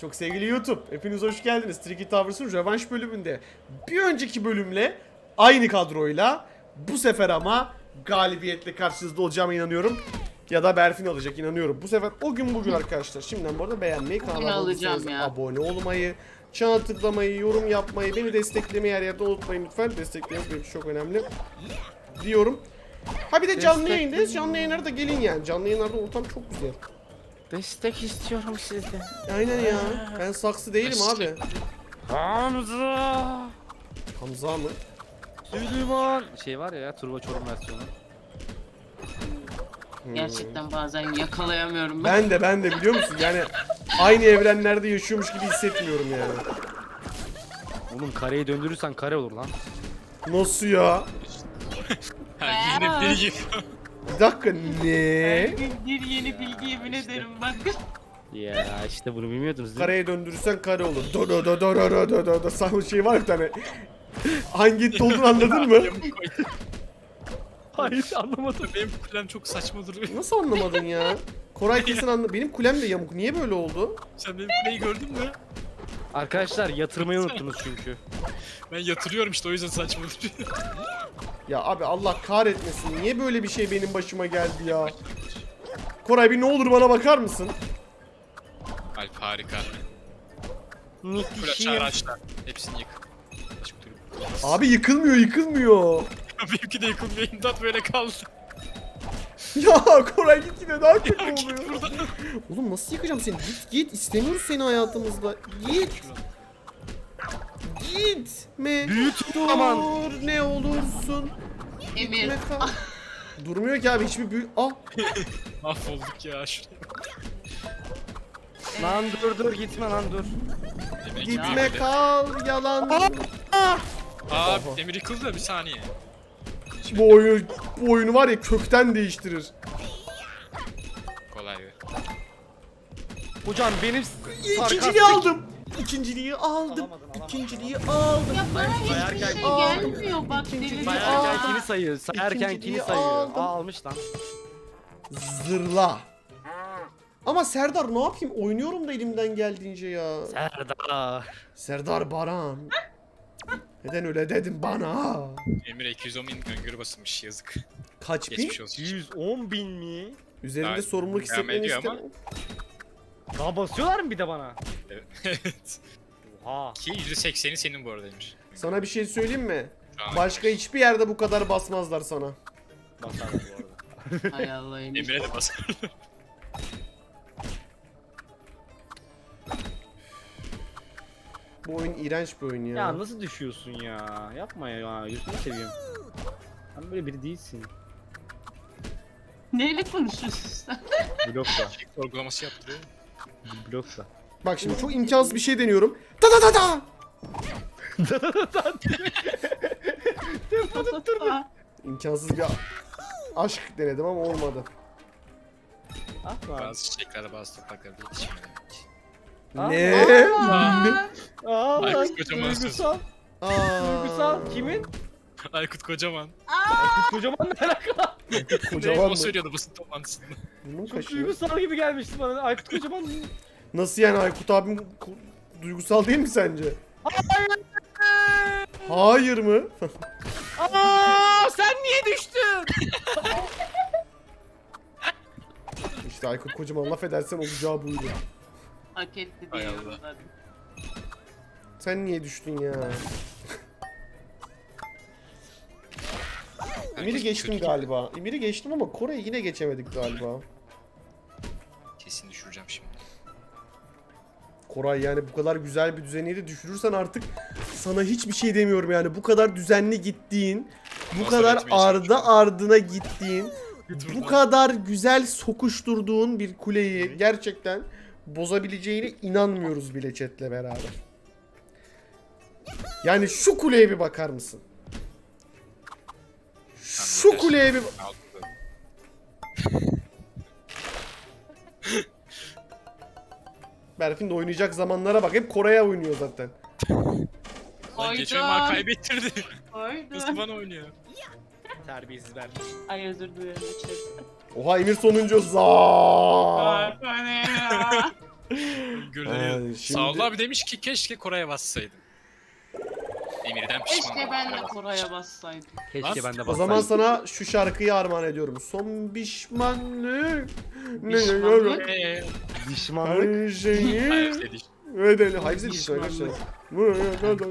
Çok sevgili YouTube, hepiniz hoş geldiniz. Tricky Towers'ın rövanş bölümünde bir önceki bölümle aynı kadroyla bu sefer ama galibiyetle karşınızda olacağıma inanıyorum. Ya da Berfin alacak inanıyorum. Bu sefer o gün bugün arkadaşlar. Şimdiden bu arada beğenmeyi, kanala abone olmayı, çana tıklamayı, yorum yapmayı, beni desteklemeyi her yerde unutmayın lütfen. Destekleriniz benim için çok önemli. Diyorum. Ha bir de canlı yayındayız. Canlı yayınlara da gelin yani. Canlı yayınlarda ortam çok güzel. Destek istiyorum sizden. Aynen ya. Ben saksı değilim abi. Hamza. Hamza mı? Süleyman. Şey var ya, ya Turbo Çorum versiyonu. Hmm. Gerçekten bazen yakalayamıyorum ben. Ben de ben de biliyor musun? Yani aynı evrenlerde yaşıyormuş gibi hissetmiyorum yani. Oğlum kareyi döndürürsen kare olur lan. Nasıl ya? Her yine biri gibi. Bir dakika Her ne? gün bir yeni bilgi yemin ederim bak. Ya işte bunu bilmiyordunuz değil mi? Kareye döndürürsen kare olur. Do do do do do do do do do Sana şey var bir tane. Hangi olduğunu anladın mı? Hayır anlamadım. Benim kulem çok saçma duruyor. Nasıl anlamadın ya? Koray kesin anla. Benim kulem de yamuk. Niye böyle oldu? Sen benim kuleyi gördün mü? Arkadaşlar yatırmayı unuttunuz çünkü. Ben yatırıyorum işte o yüzden saçma. Ya abi Allah kahretmesin. Niye böyle bir şey benim başıma geldi ya? Koray bir ne olur bana bakar mısın? Alp harika. Kule Muhteşem. araçlar. Hepsini yık. Abi yıkılmıyor yıkılmıyor. Benimki de yıkılmıyor. İmdat böyle kaldı. Ya Koray git yine daha kötü Git oluyor. Oğlum nasıl yıkacağım seni? Git git istemiyoruz seni hayatımızda. Git. Gitme. Büyüt Dur aman. ne olursun. Emir. Gitme kal. Durmuyor ki abi hiçbir büyü... Ah Mahvolduk ya şuraya. Lan dur dur gitme lan dur. Emir gitme büyümedi. kal yalan. Aa Emir yıkıldı da bir saniye. Bu oyunu, bu oyunu var ya kökten değiştirir. Kolay be. Hocam benim İkinciliği aldım. İkinciliği aldım. İkinciliği aldım. Ya bana hiçbir şey gelmiyor bak deli. Sayarken kini sayıyor. Sayarken İkinciliği kini sayıyor. aldım. Aa almış lan. Zırla. Ama Serdar ne yapayım? Oynuyorum da elimden geldiğince ya. Serdar. Serdar Baran. Neden öyle dedin bana? Emir'e 210 bin öngörü basılmış yazık. Kaç bin? Geçmiş olsun. 110 bin mi? Üzerinde Daha sorumluluk devam hissetmeni ediyor ama. istemem. Daha basıyorlar mı bir de bana? Evet. Oha. Ki %80'i senin bu arada Emir. Sana bir şey söyleyeyim mi? Şu an Başka hiçbir yerde bu kadar basmazlar sana. Basar bu arada. Hay Allah Emir. Emir'e de basar. Bu oyun iğrenç bir oyun ya. Ya nasıl düşüyorsun ya? Yapma ya. Yüzünü seviyorum. Sen böyle biri değilsin. Neyle konuşuyorsun sen? Blokla. Sorgulaması yaptırıyor. Blokla. Bak şimdi çok imkansız bir şey deniyorum. Ta ta ta ta. İmkansız bir aşk denedim ama olmadı. Ah lan. Bazı çiçeklerde bazı topraklarda yetişmiyor. Ne? Aa, Aa Ay, lan. kocaman söz. Duygusal. Aa. Duygusal. Kimin? Aykut Kocaman. Aykut Kocaman ne alaka? Kocaman o mı? söylüyordu basın toplantısında. Burnum Çok kaşıyor. duygusal gibi gelmişti bana. Aykut Kocaman. Nasıl yani Aykut abim duygusal değil mi sence? Hayır mı? Aa, sen niye düştün? işte Aykut kocaman laf edersen olacağı buydu. Hak etti Hay diye Allah. yorumladım. Sen niye düştün ya? Emir'i Herkes geçtim kötü. galiba. Emir'i geçtim ama Kore'yi yine geçemedik galiba. Kesin düşüreceğim şimdi. Koray yani bu kadar güzel bir düzeni de düşürürsen artık sana hiçbir şey demiyorum yani. Bu kadar düzenli gittiğin, bu Masal kadar ardı ardına gittiğin, bu kadar güzel sokuşturduğun bir kuleyi gerçekten bozabileceğine inanmıyoruz bile chatle beraber. Yani şu kuleye bir bakar mısın? Şu kuleye bir... Berfin de oynayacak zamanlara bak. Hep Kore'ye oynuyor zaten. Lan geçen Hayda. kaybettirdi. Hayda. bana oynuyor? Terbiyesizler. Ay özür dilerim. Oha Emir sonuncu. Zaa. Şimdi- Sağol abi demiş ki keşke Koray'a bassaydım. Emir'den pişman. Keşke ben de. Koray'a bassaydım. Keşke ben de O zaman sana şu şarkıyı armağan ediyorum. Son pişmanlık. Ne Pişmanlık? Her şeyi. hayır dedi. Hayır değil arkadaşlar. Buraya kadar.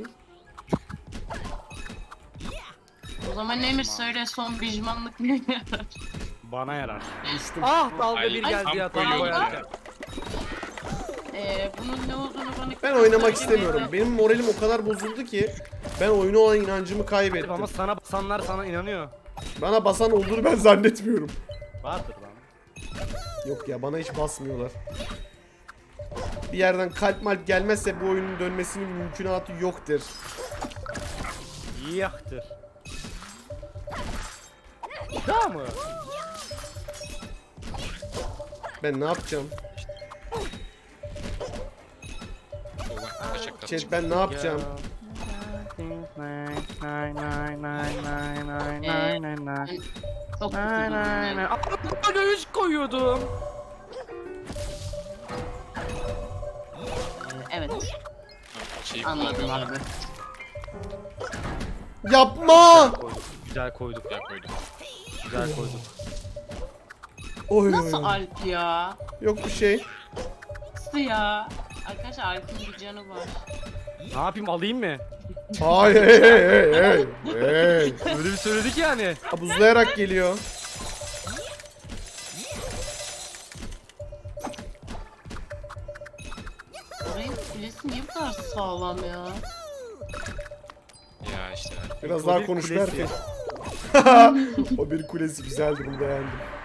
O zaman Emir söyle son pişmanlık ne? Bana yarar. Düştüm. Ah dalga bir ay, geldi ya tam koyarken. ya. Ee, bunun ne olduğunu bana Ben oynamak istemiyorum. Benim moralim o kadar bozuldu ki ben oyuna olan inancımı kaybettim. Ama sana basanlar sana inanıyor. Bana basan olduğunu ben zannetmiyorum. Vardır lan. Yok ya bana hiç basmıyorlar. Bir yerden kalp malp gelmezse bu oyunun dönmesinin mümkünatı yoktur. Yaktır. Daha mı? Ben ne yapacağım? Chat ben ne yapacağım? Çok Nay nay nay. Aa, göğüs koyuyordum. Evet Şey, anladım abi. Yapma! Koyduk. Güzel koyduk. Ya koydum. Güzel koyduk. Oy. Nasıl Alp ya? Yok bir şey. Nasıl ya? Arkadaşlar Alp'in bir canı var. Ne yapayım alayım mı? Hayır hey hey hey hey. hey. Öyle bir söyledik yani. Ha, Buzlayarak geliyor. Orayın kulesi niye bu kadar sağlam ya? Ya işte. Biraz daha konuş. Berfin. o bir kulesi güzeldi bunu beğendim.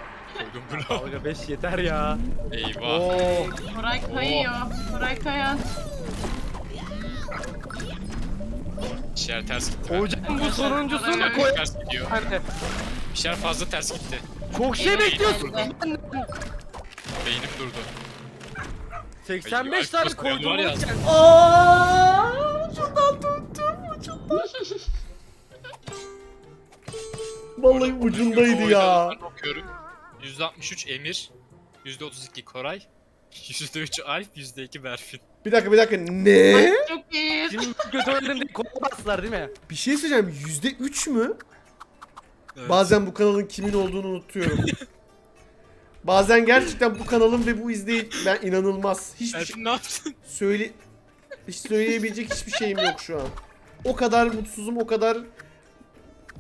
Koydum bunu. Dalga 5 yeter ya. Eyvah. Oo. Koray kayıyor. Koray kayan. Bir şeyler ters gitti. Hocam bu sonuncusunu koy. Ters gidiyor. Şeyler fazla ters gitti. Çok şey bekliyorsun. Beynim durdu. 85 Ay, tane koydum. Aaaa! Ucundan tuttum ucundan. Vallahi ucundaydı ya. Bakıyorum. %63 Emir. %32 Koray. %3 Alp, %2 Berfin. Bir dakika bir dakika ne? Ay, çok iyi. Şimdi kötü oynadın diye kola bastılar değil mi? Bir şey söyleyeceğim yüzde üç mü? Evet. Bazen bu kanalın kimin olduğunu unutuyorum. Bazen gerçekten bu kanalın ve bu izleyici ben inanılmaz. Hiçbir şey Berfin ne yaptın? söyle hiç söyleyebilecek hiçbir şeyim yok şu an. O kadar mutsuzum, o kadar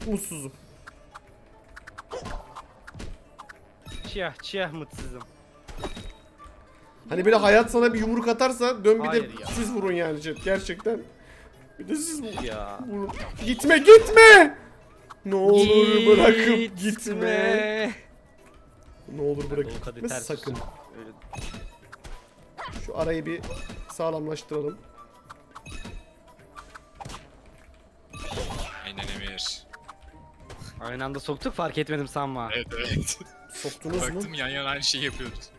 mutsuzum. Çiyah çiyah mutsuzum. Hani böyle hayat sana bir yumruk atarsa dön bir Hayır de ya. siz vurun yani chat gerçekten. Bir de siz vurun. Ya. vurun. Gitme gitme. Ne olur bırakıp gitme. Ne olur bırakıp gitme sakın. Öyle. Şu arayı bir sağlamlaştıralım. Aynen Emir. Aynı anda soktuk fark etmedim sanma. Evet evet. Soktunuz mu? Baktım yan yana aynı şeyi yapıyoruz.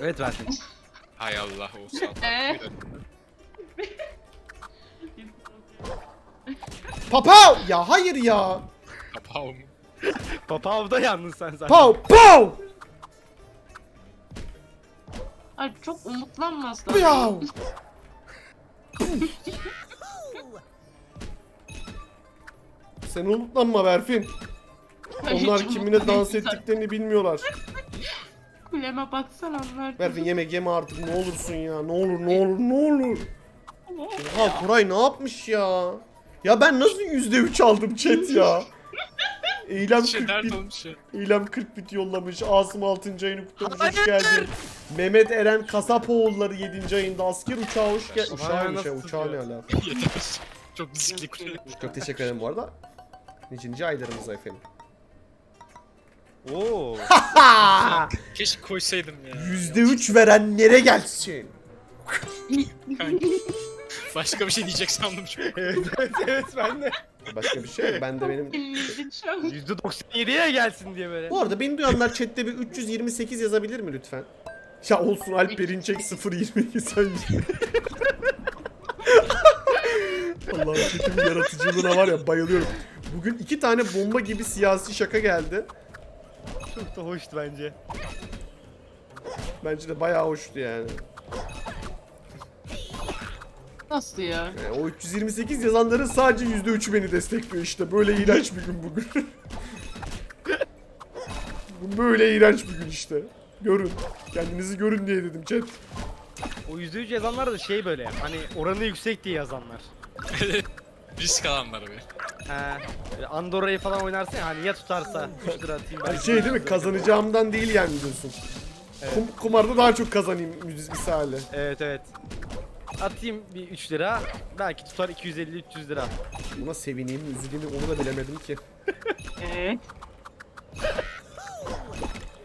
Evet verdim. Hay Allah olsun. Ee? Papav! Ya hayır ya. Kapağı mı? Papavda yandın sen zaten. Pav pav! Ay çok umutlanmaz da. Pav! Sen unutlanma Berfin. Onlar kimine dans ettiklerini bilmiyorlar. Kuleme baksana onlar. Berfin yemek yeme artık ne olursun ya. Ne olur ne olur ne olur. Oha Koray ne yapmış ya? Ya ben nasıl yüzde üç aldım chat ya? Eylem Şey 40 dert bit. Eylem 40 bit yollamış. Asım 6. ayını kutlamış hoş geldin. Mehmet Eren Kasapoğulları 7. ayında asker uçağı hoş geldin. Uçağı ne alaka? Çok riskli. Çok teşekkür ederim bu arada. Niçinci aylarımıza efendim. Oo. Ha! Keşke koysaydım ya. Yüzde üç verenlere gelsin. Kanka. Başka bir şey diyecek sandım an. evet evet evet ben de. Başka bir şey yok. Ben de benim... Dinledin şu an. %97'ye gelsin diye böyle. Bu arada beni duyanlar chatte bir 328 yazabilir mi lütfen? Ya olsun Alp Perinçek 022 sen Allah'ım chatin yaratıcılığına var ya bayılıyorum. Bugün iki tane bomba gibi siyasi şaka geldi. Çok da hoştu bence. Bence de bayağı hoştu yani. Nasıl ya? Yani o 328 yazanların sadece %3'ü beni destekliyor işte. Böyle iğrenç bir gün bugün. Bu böyle iğrenç bir gün işte. Görün. Kendinizi görün diye dedim chat. O %3 yazanlar da şey böyle hani oranı yüksek diye yazanlar. Risk alanlar be. He. Böyle Andorra'yı falan oynarsın ya hani ya tutarsa 3 lira atayım Hani belki şey değil mi? Kazanacağımdan değil yani diyorsun. Kum- kumarda daha çok kazanayım misali. Evet evet. Atayım bir 3 lira belki tutar 250-300 lira. Buna sevineyim mi üzüleyim mi onu da bilemedim ki. Evet.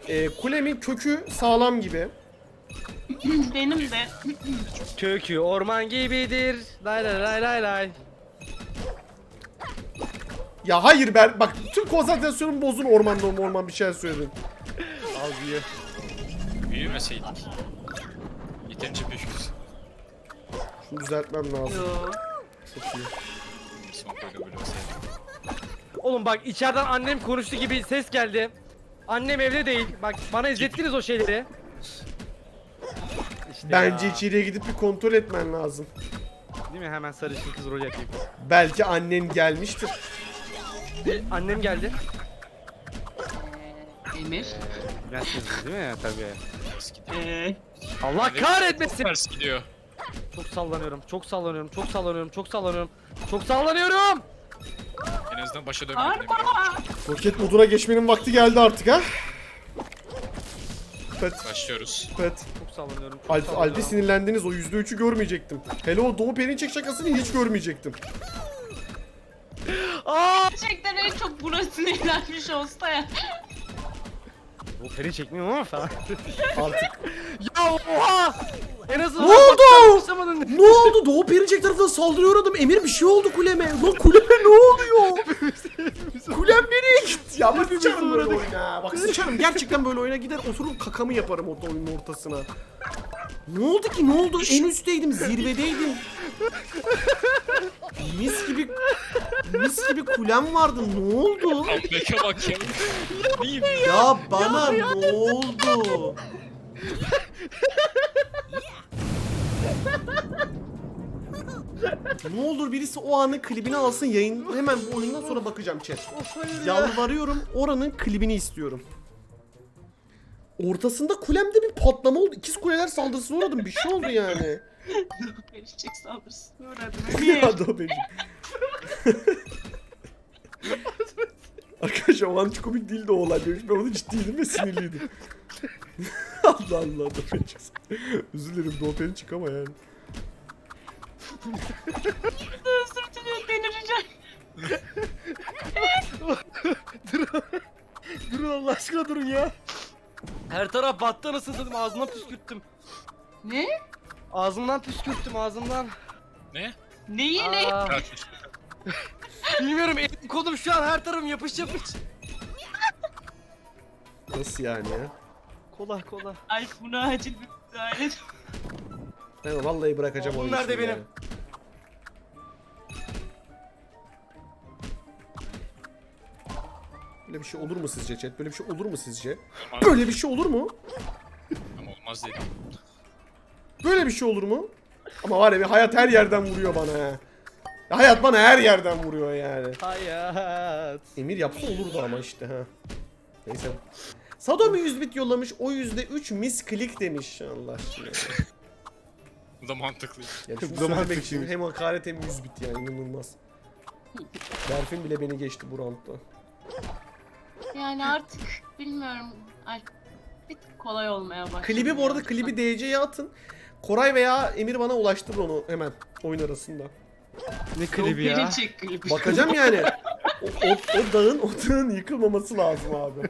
Ee, kulemin kökü sağlam gibi. Benim de. Kökü orman gibidir. Lay lay lay lay lay. Ya hayır ben bak tüm konsantrasyonumu bozdun ormanda orman bir şey söyledin. Al büyü. Büyümeseydik. Yeterince büyüküz. Şunu düzeltmem lazım. Yo. Çok iyi. Smoke öyle böyle olsaydı. Oğlum bak içeriden annem konuştu gibi ses geldi. Annem evde değil. Bak bana izlettiniz o şeyleri. İşte Bence ya. içeriye gidip bir kontrol etmen lazım. Değil mi? Hemen sarışın kız rol yapayım. Belki annen gelmiştir. Annem geldi. Ee, Emir. Bilmezsiniz değil mi? Tabii. Ee, Allah kahretmesin. Ters gidiyor. Çok sallanıyorum. Çok sallanıyorum. Çok sallanıyorum. Çok sallanıyorum. Çok sallanıyorum. En azından başa dönmedi. Arpa. Roket moduna geçmenin vakti geldi artık ha. Pet Başlıyoruz. pet. Çok sallanıyorum. Çok Alp, sallanıyorum. Sinirlendiniz o %3'ü görmeyecektim. Hele o Doğu Perinçek şakasını hiç görmeyecektim. Aa! Gerçekten en çok burası sinirlenmiş olsa ya. Bu peri çekmiyor ama falan. Artık. ya oha! En azından Ne oldu? Başlamadın. ne oldu? Doğu Perinçek tarafından saldırıyor adam. Emir bir şey oldu kuleme. Lan kuleme ne oluyor? Kulem nereye gitti? Ya bak sıçarım böyle oyuna. Bak sıçarım. Gerçekten böyle oyuna gider oturup kakamı yaparım o oyunun ortasına. Ne oldu ki? Ne oldu? En üstteydim. Zirvedeydim. Mis gibi mis gibi kulem vardı. Ne oldu? Comeback'e bak ya. Neyim? Ya bana ne oldu? ne olur birisi o anın klibini alsın yayın hemen bu oyundan sonra bakacağım chat. Yalvarıyorum oranın klibini istiyorum. Ortasında kulemde bir patlama oldu. İkiz kuleler saldırısına uğradım. Bir şey oldu yani. Erişecek saldırısına uğradım. Da benim. Arkadaşlar o an hiç komik değildi o olay. Benim- Ben onu ciddiydim ve sinirliydim. Allah Allah da çıksın. Özür dilerim Doğu çık ama yani. Özür diliyorum delireceğim. Durun Allah aşkına durun ya. Her taraf battı anasını satayım ağzımdan püskürttüm. Ne? Ağzımdan püskürttüm ağzımdan. Ne? Neyi ne? Aa, bilmiyorum elim kolum şu an her tarafım yapış yapış. Nasıl yani ya? Kola kola. Ay buna acil bir müdahale. Ben vallahi bırakacağım Oğlum oyunu nerede şimdi benim? ya. Böyle bir şey olur mu sizce chat? Böyle bir şey olur mu sizce? Böyle bir şey olur mu? Ama olmaz dedim. Böyle bir şey olur mu? Ama var ya bir hayat her yerden vuruyor bana ha. Ya Hayat bana her yerden vuruyor yani. Hayat. Emir yapsa olurdu ama işte ha. Neyse. Sadomi 100 bit yollamış. O yüzde 3 misklik demiş. Allah aşkına. Bu da mantıklı. Yani şunu Bu da söylemek için mantıklıymış. hem hakaret hem 100 bit yani inanılmaz. Berfin bile beni geçti bu roundda. Yani artık bilmiyorum. Ay bir tık kolay olmaya başladı. Klibi bu arada ya. klibi DC'ye atın. Koray veya Emir bana ulaştırır onu hemen oyun arasında. Ne klibi ya? klibi. Bakacağım yani. O, o, o dağın o dağın yıkılmaması lazım abi.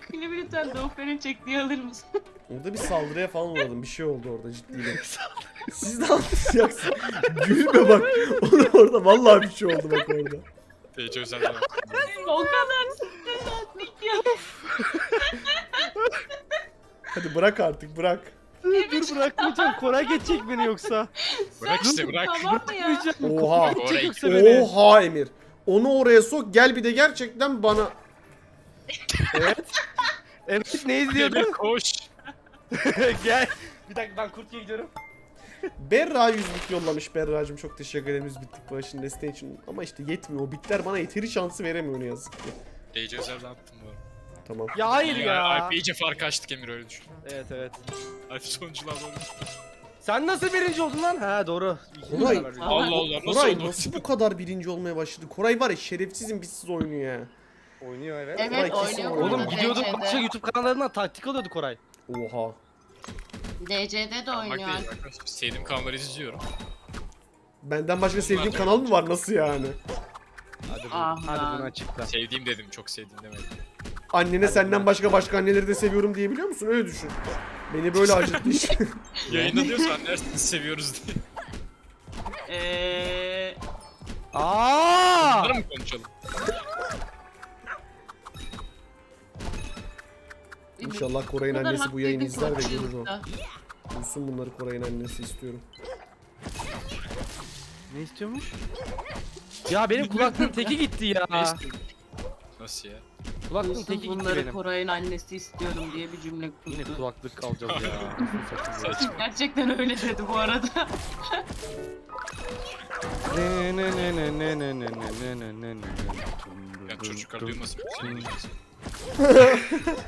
klibi lütfen Doğufer'in çektiği alır mısın? Orada bir saldırıya falan uğradım. Bir şey oldu orada ciddiyle. Siz de anlayacaksınız. Gülme bak. Orada, orada vallahi bir şey oldu bak orada. TC özel zaman. o kadar ya. Hadi bırak artık bırak. Dur bırakmayacağım. Koray geçecek beni yoksa. Bırak işte bırak. Tamam mı ya? Bırakmayacağım. Oha. Koray Oraya geçecek yoksa beni. Oha Emir. Onu oraya sok gel bir de gerçekten bana Evet. Evet ne Emir izliyordun? koş. Gel. Bir dakika ben kurtya gidiyorum. Berra yüzlük yollamış Berra'cığım çok teşekkür ederim bittik başın desteği için. Ama işte yetmiyor o bitler bana yeteri şansı veremiyor ne yazık ki. DC özelden attım bu arada. Tamam. Ya hayır ya. Alp iyice fark açtık Emir öyle düşün. Evet evet. Alp sonuncular doğru. Sen nasıl birinci oldun lan? Ha doğru. Koray. Allah Allah nasıl Koray oldu? nasıl bu kadar birinci olmaya başladı? Koray var ya şerefsizin bitsiz oynuyor ya. Oynuyor evet. Koray Evet kesin oynuyor. oynuyor. Oğlum burada gidiyorduk DC'de. başka YouTube kanallarından taktik alıyordu Koray. Oha. DC'de de Bak oynuyor. değil bak. Sevdiğim kanalları izliyorum. Benden başka sevdiğim kanal mı var? Nasıl yani? Hadi bu. Ah Hadi bunu açıkla. Sevdiğim dedim çok sevdiğim demedim. Annene senden başka başka anneleri de seviyorum diyebiliyor musun? Öyle düşün. Beni böyle acıttı iş. Yayında diyorsan dersiniz seviyoruz diye. Eee... Aa! Bunları mı konuşalım? İnşallah Koray'ın kadar annesi bu yayını izler ve haklıydı görür o. Bulsun bunları Koray'ın annesi istiyorum. Ne istiyormuş? Ya benim kulaklığın teki gitti ya. Nasıl ya? Kulaklığın Yusuf teki gitti bunları benim. Koray'ın annesi istiyorum diye bir cümle Yine kurdu. kulaklık alacağız ya. Saçma. Gerçekten öyle dedi bu arada. Ne ne ne ne ne ne ne ne ne ne ne Ben çocuklar duymasın. Seni duymasın.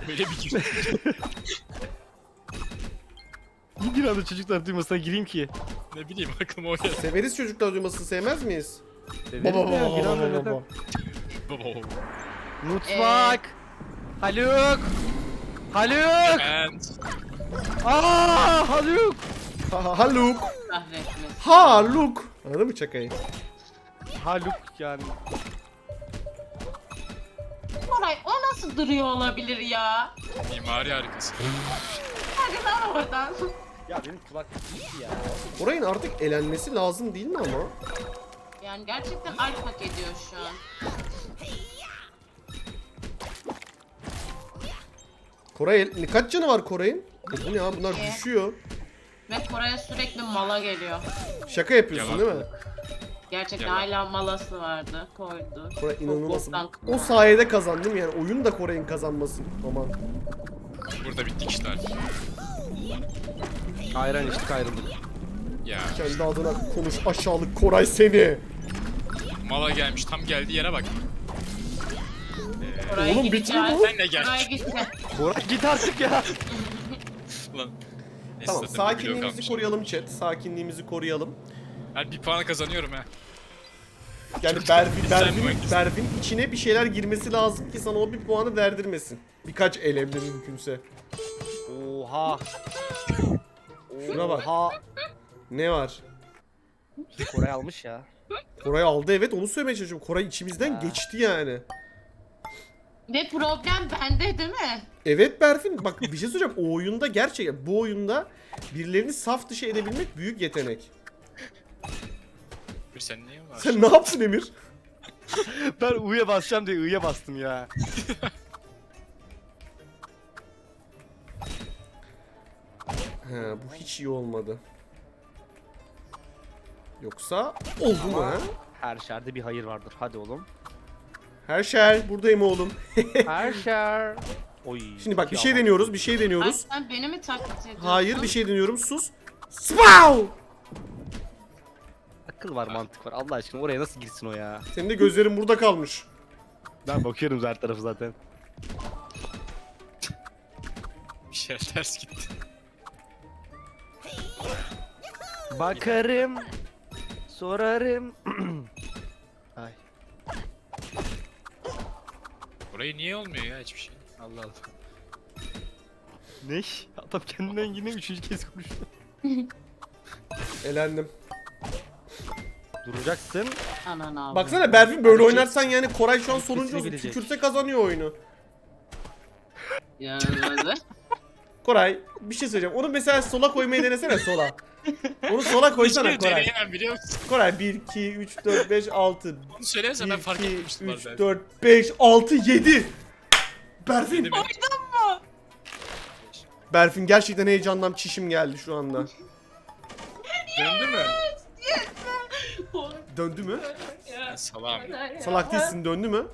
Böyle bir gir. Bir anda çocuklar duymasına gireyim ki. Ne bileyim aklıma o geldi. Severiz çocuklar duymasını sevmez miyiz? Baba ya, baba baba baba. Baba baba. Mutfak. Haluk. Haluk. And Aa Haluk. Ha, ha, Haluk. Kahretmesin. Haluk. Anladın mı çakayı? Haluk yani. Koray o nasıl duruyor olabilir ya? mimari harikası. Hadi lan oradan. Ya benim kulaklık gitti ya. Koray'ın artık elenmesi lazım değil mi ama? Yani gerçekten alp hak ediyor şu an. Koray el- kaç canı var Koray'ın? Bu ne ya bunlar Ee? düşüyor. Ve Koray'a sürekli mala geliyor. Şaka yapıyorsun Yalan. değil mi? Gerçekten Yalan. hala malası vardı. Koydu. Koray inanılmaz. O sayede kazandım yani oyun da Koray'ın kazanması. Aman. Burada bittik Alp. Ayran içtik ayrıldık. Ya Kendi adına konuş aşağılık Koray seni. mala gelmiş tam geldiği yere bak. Koray'a Oğlum bitmiyor mu? Sen de gel. Koray'a. Bora git artık ya. Lan. Neyse, Tamam zaten bir sakinliğimizi koruyalım chat. Sakinliğimizi koruyalım. Ben bir puan kazanıyorum ha. Yani Berfin, Berfin. Berfin içine bir şeyler girmesi lazım ki sana o bir puanı verdirmesin. Birkaç elemle mümkünse. Oha. Şuna bak. Oha. Ne var? Koray almış ya. Koray aldı evet onu söylemeye çalışıyorum. Koray içimizden Ha. geçti yani. Ve problem bende değil mi? Evet Berfin bak bir şey söyleyeceğim. O oyunda gerçekten bu oyunda birilerini saf dışı edebilmek büyük yetenek. Bir sen niye var? Sen ne yaptın Emir? Ben U'ya basacağım diye I'ya bastım ya. He bu hiç iyi olmadı. Yoksa oldu mu ha? Her şerde bir hayır vardır. Hadi oğlum. Her şey buradayım oğlum. Her şer. Oy. Şimdi bak bir iki şey deniyoruz, bir şey Ay deniyoruz. sen beni mi taklit ediyorsun? Hayır bir şey deniyorum sus. Spaw! Akıl var mantık var. Allah aşkına oraya nasıl girsin o ya? Senin de gözlerin burada kalmış. Ben bakıyorum her tarafı zaten. Bir şey ters gitti. Bakarım. Sorarım. Orayı niye olmuyor ya hiçbir şey? Allah Allah. Ne? Adam kendinden yine üçüncü kez konuştu. Elendim. Duracaksın. Anan abi. Baksana Berfin böyle oynarsan yani Koray şu an sonuncu olsun. bilecek. Tükürse kazanıyor oyunu. Yani Koray bir şey söyleyeceğim. Onu mesela sola koymayı denesene sola. Onu sola koysana Hiçbir Koray. deneyemem biliyor musun? Koray 1, 2, 3, 4, 5, 6. Onu söylersen 1, ben fark 2, etmemiştim 3, bazen. 4, 5, 6, 7. Berfin. Değil mi? Berfin gerçekten heyecandan çişim geldi şu anda. Döndü mü? Döndü mü? Ben. Salak değilsin döndü mü?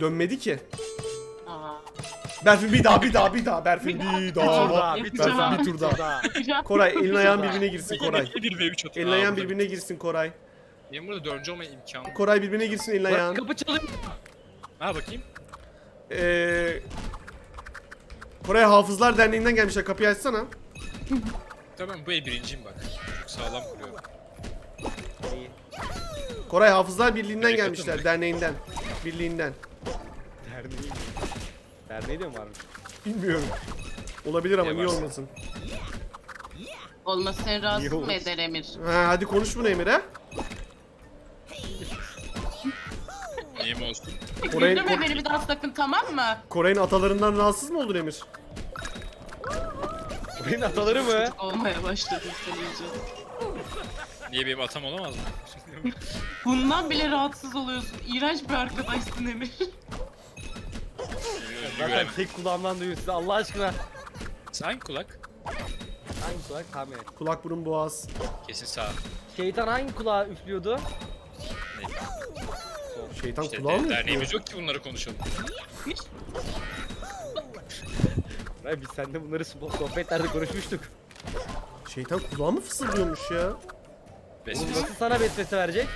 Dönmedi ki. Aa, Berfin bir daha bir daha bir daha. Berfin bir daha. Daha, bir daha. bir tur daha. Koray elin ayağın birbirine girsin Koray. Bir ve 3 atıyor. Elin ayağın birbirine girsin Koray. Benim burada dördüncü olma imkanım. Koray birbirine girsin elin ayağın. kapı çalıyor. Ha bakayım. Ee, Koray Hafızlar Derneği'nden gelmişler. Kapıyı açsana. Tamam bu el birinciyim bak. Çok sağlam kuruyorum. Koray Hafızlar Birliği'nden gelmişler. Derneğinden. Birliğinden. Derneği. Derneği de mi varmış? Bilmiyorum. Olabilir ama Ne niye varsa. olmasın? Olması seni rahatsız Niye mı eder Emir? Ha, hadi konuş bunu Emir ha. Neyim olsun? Koray'ın- Güldürme beni bir daha sakın tamam mı? Koray'ın atalarından rahatsız mı oldun Emir? Oyun ataları mı? Olmaya başladın sen iyice. Niye benim atam olamaz mı? Bundan bile rahatsız oluyorsun. İğrenç bir arkadaşsın Emir. Zaten Göremem. tek kulağımdan duyuyor size Allah aşkına. Sen hangi kulak? Hangi kulak? Et. Kulak burun boğaz. Kesin sağ. Şeytan hangi kulağa üflüyordu? Şeytan İşte kulağı mı? de- üflüyor? derneğimiz yok ki bunları konuşalım. Lan biz seninle bunları soh- sohbetlerde konuşmuştuk. Şeytan kulağı mı fısıldıyormuş ya? Oğlum Besmele. nasıl sana besmese verecek?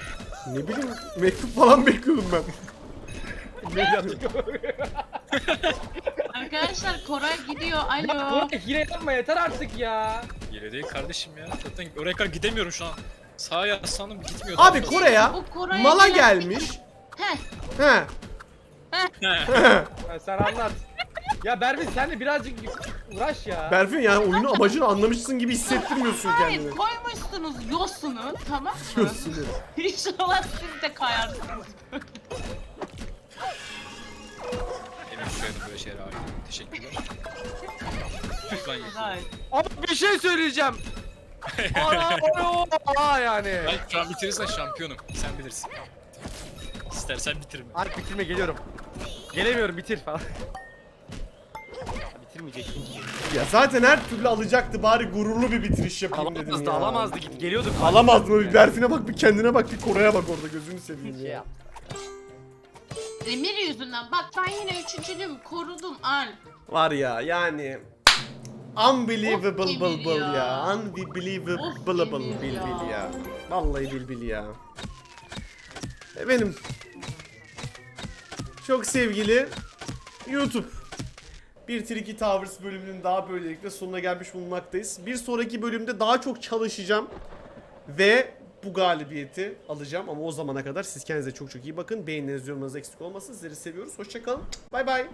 Ne bileyim mektup falan bekliyordum ben. Ne yapacak? Arkadaşlar Koray gidiyor. Alo. Burak hile yapma yeter artık ya. Yere değil kardeşim ya. Zaten oraya kadar gidemiyorum şu an. Sağa yaslandım gitmiyor. Abi Kore'ya Bu Koray'a mala gelen- gelmiş. Heh. He. Ha, sen anlat. Ya Bervin sen de birazcık uğraş ya. Berfin yani oyunun amacını anlamışsın gibi hissettirmiyorsun Hayır kendini. koymuşsunuz yosunu tamam mı? Diyorsun ya. İnşallah siz de kayarsınız. Soyadım böyle şeyler abi. Teşekkürler. Lütfen yapın. Hayır. Ama bir şey söyleyeceğim. Ana ana aa yani. Ben şu an bitirirsen şampiyonum. Sen bilirsin. İstersen bitirme. Alp bitirme geliyorum. Gelemiyorum bitir falan. Bitirmeyecektim. Ya zaten her türlü alacaktı bari gururlu bir bitiriş yapayım dedim Alamazdı ya. alamazdı git geliyorduk. Alamazdın o bir Berfin'e bak bir kendine bak bir Koray'a bak orada gözünü seveyim Şey ya. yap. Emir yüzünden bak ben yine üçüncülüğüm korudum Al. Var ya yani Unbelievable bıl bıl ya. ya. Unbelievable Of bil bil ya. Vallahi bil bil ya. Benim çok sevgili YouTube bir Triki Towers bölümünün daha böylelikle sonuna gelmiş bulunmaktayız. Bir sonraki bölümde daha çok çalışacağım ve bu galibiyeti alacağım ama o zamana kadar siz kendinize çok çok iyi bakın. Beğenileriniz, yorumlarınız eksik olmasın. Sizleri seviyoruz. Hoşçakalın. Bay bay.